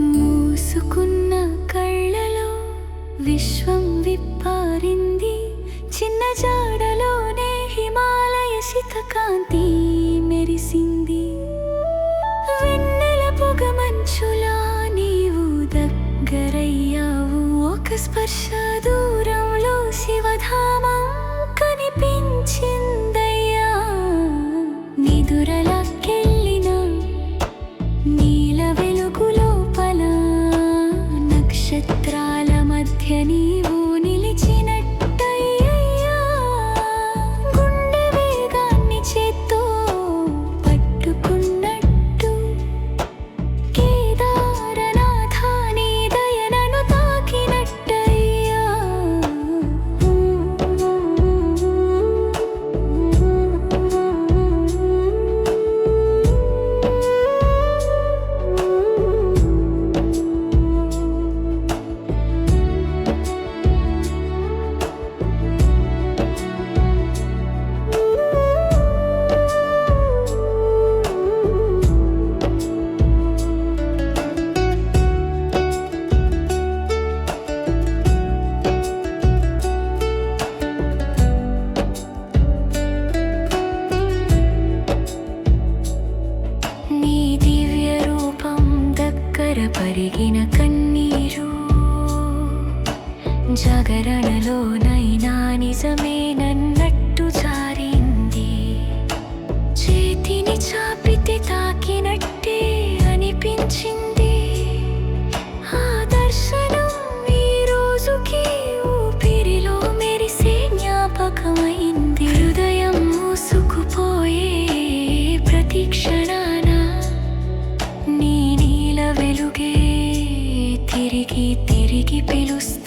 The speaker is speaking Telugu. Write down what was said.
మూసుకున్న కళ్ళలో విశ్వం విప్పారింది. హిమాలయ శితకాంతి మెరిసింది. వెన్నెల నీవు ఒక స్పర్శ దూ నీవు దగ్గర పరిగిన కన్నీరు. జాగరణలోనైనా నిజమే వెలుగే తిరిగి తిరిగి పిలుస్తా